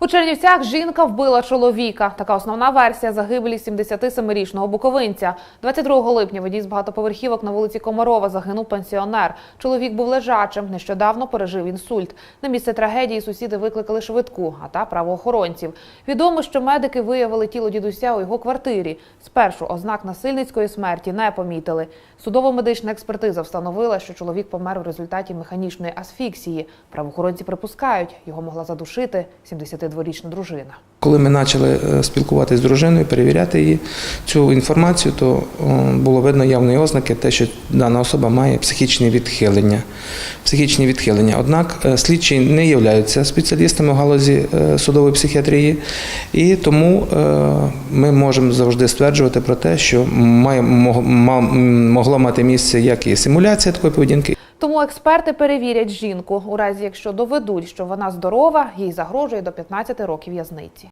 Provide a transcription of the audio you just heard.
У Чернівцях жінка вбила чоловіка. Така основна версія загибелі 77-річного буковинця. 22 липня водій з багатоповерхівок на вулиці Комарова загинув пенсіонер. Чоловік був лежачим, нещодавно пережив інсульт. На місце трагедії сусіди викликали швидку, а та правоохоронців. Відомо, що медики виявили тіло дідуся у його квартирі. Спершу ознак насильницької смерті не помітили. Судово-медична експертиза встановила, що чоловік помер в результаті механічної асфіксії. Правоохоронці припускають, його могла задушити 72-річна дружина. Коли ми почали е, спілкуватися з дружиною, перевіряти її цю інформацію, то було видно явні ознаки, те, що дана особа має психічні відхилення. Психічні відхилення. Однак е, слідчі не являються спеціалістами в галузі е, судової психіатрії, і тому е, ми можемо завжди стверджувати про те, що має, могло мати місце як і симуляція такої поведінки, Тому експерти перевірять жінку. У разі, якщо доведуть, що вона здорова, їй загрожує до 15 років в'язниці.